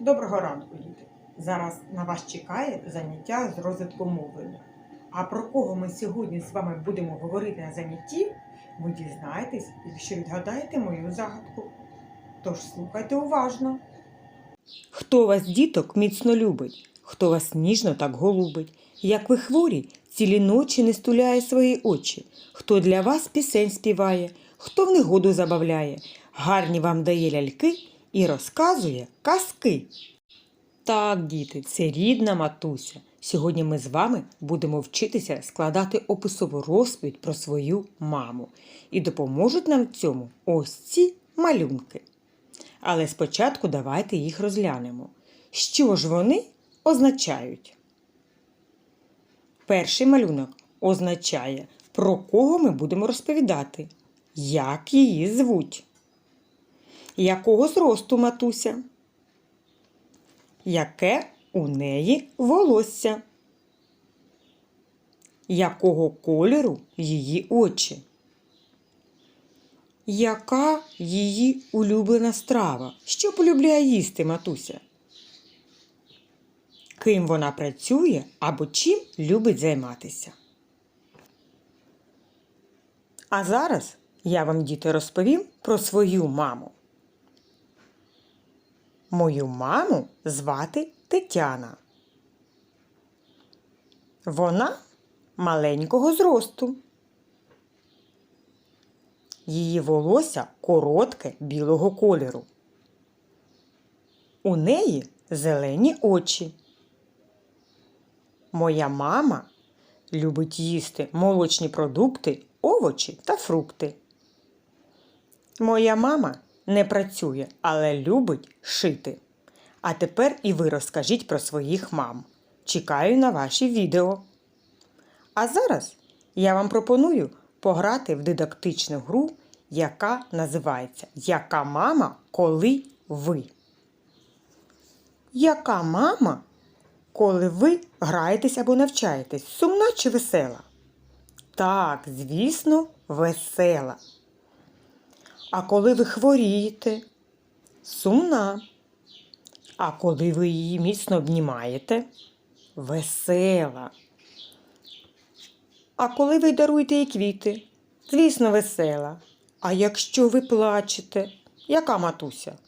Доброго ранку, діти! Зараз на вас чекає заняття з розвитку мовлення. А про кого ми сьогодні з вами будемо говорити на занятті, ви дізнаєтесь, якщо відгадаєте мою загадку. Тож слухайте уважно. Хто вас, діток, міцно любить, хто вас ніжно так голубить, як ви хворі, цілі ночі не стуляє свої очі, хто для вас пісень співає, хто в негоду забавляє, гарні вам дає ляльки і розказує казки. Так, діти, це рідна матуся. Сьогодні ми з вами будемо вчитися складати описову розповідь про свою маму. І допоможуть нам в цьому ось ці малюнки. Але спочатку давайте їх розглянемо. Що ж вони означають? Перший малюнок означає, про кого ми будемо розповідати, як її звуть. Якого зросту матуся? Яке у неї волосся? Якого кольору її очі? Яка її улюблена страва? Що полюбляє їсти матуся? Ким вона працює або чим любить займатися? А зараз я вам, діти, розповім про свою маму. Мою маму звати Тетяна. Вона маленького зросту. Її волосся коротке білого кольору. У неї зелені очі. Моя мама любить їсти молочні продукти, овочі та фрукти. Моя мама не працює, але любить шити. А тепер і ви розкажіть про своїх мам. Чекаю на ваші відео. А зараз я вам пропоную пограти в дидактичну гру, яка називається Яка мама, коли ви? Яка мама, коли ви граєтесь або навчаєтесь? Сумна чи весела? Так, звісно, весела. А коли ви хворієте? Сумна. А коли ви її міцно обнімаєте? Весела. А коли ви даруєте їй квіти? Звісно, весела. А якщо ви плачете, яка матуся?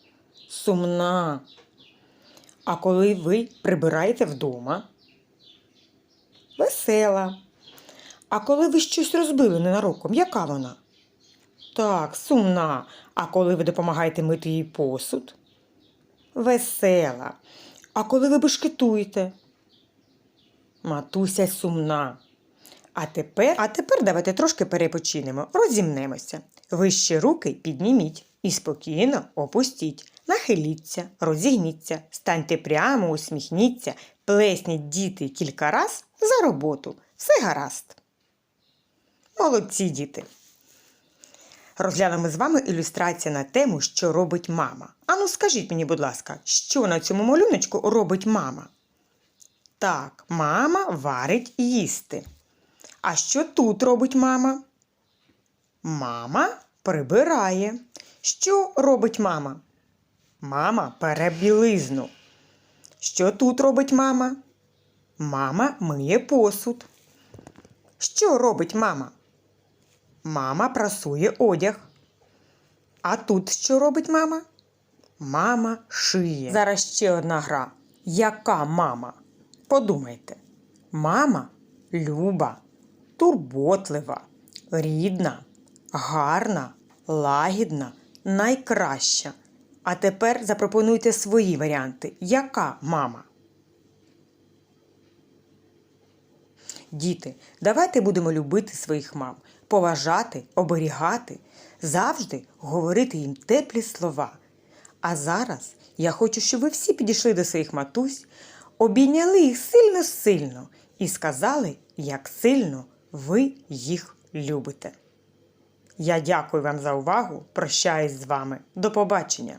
Сумна. А коли ви прибираєте вдома? Весела. А коли ви щось розбили ненароком, яка вона? Так, сумна. А коли ви допомагаєте мити їй посуд? Весела. А коли ви бешкетуєте? Матуся сумна. А тепер, а тепер давайте трошки перепочинемо, розімнемося. Вище руки підніміть і спокійно опустіть. Нахиліться, розігніться, станьте прямо, усміхніться, плесніть діти кілька раз за роботу. Все гаразд. Молодці діти. Розглянемо з вами ілюстрація на тему, що робить мама. Ану, скажіть мені, будь ласка, що на цьому малюночку робить мама? Так, мама варить їсти. А що тут робить мама? Мама прибирає. Що робить мама? Мама пере білизну. Що тут робить мама? Мама миє посуд. Що робить мама? Мама прасує одяг. А тут що робить мама? Мама шиє. Зараз ще одна гра. Яка мама? Подумайте. Мама люба, турботлива, рідна, гарна, лагідна, найкраща. А тепер запропонуйте свої варіанти. Яка мама? Діти, давайте будемо любити своїх мам, поважати, оберігати, завжди говорити їм теплі слова. А зараз я хочу, щоб ви всі підійшли до своїх матусь, обійняли їх сильно-сильно і сказали, як сильно ви їх любите. Я дякую вам за увагу. Прощаюсь з вами. До побачення!